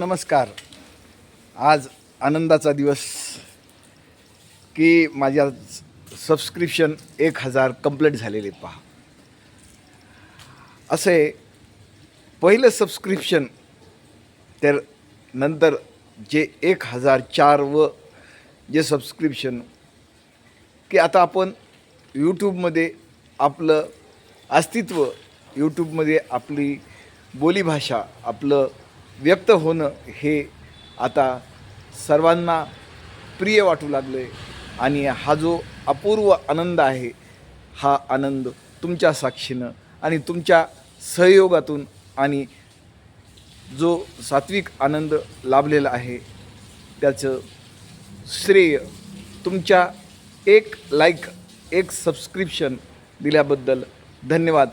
नमस्कार. आज आनंदाचा दिवस की माझ्या सबस्क्रिप्शन एक हजार कंप्लीट झालेले पहा. असे पहिलं सबस्क्रिप्शन तर नंतर जे एक हजार चार व जे सबस्क्रिप्शन की आता आपण यूट्यूबमध्ये आपलं अस्तित्व यूट्यूबमध्ये आपली बोलीभाषा आपलं व्यक्त होणं हे आता सर्वांना प्रिय वाटू लागलं आहे आणि हा जो अपूर्व आनंद आहे हा आनंद तुमच्या साक्षीनं आणि तुमच्या सहयोगातून आणि जो सात्विक आनंद लाभलेला आहे त्याचं श्रेय तुमच्या एक लाईक एक सबस्क्रिप्शन दिल्याबद्दल धन्यवाद.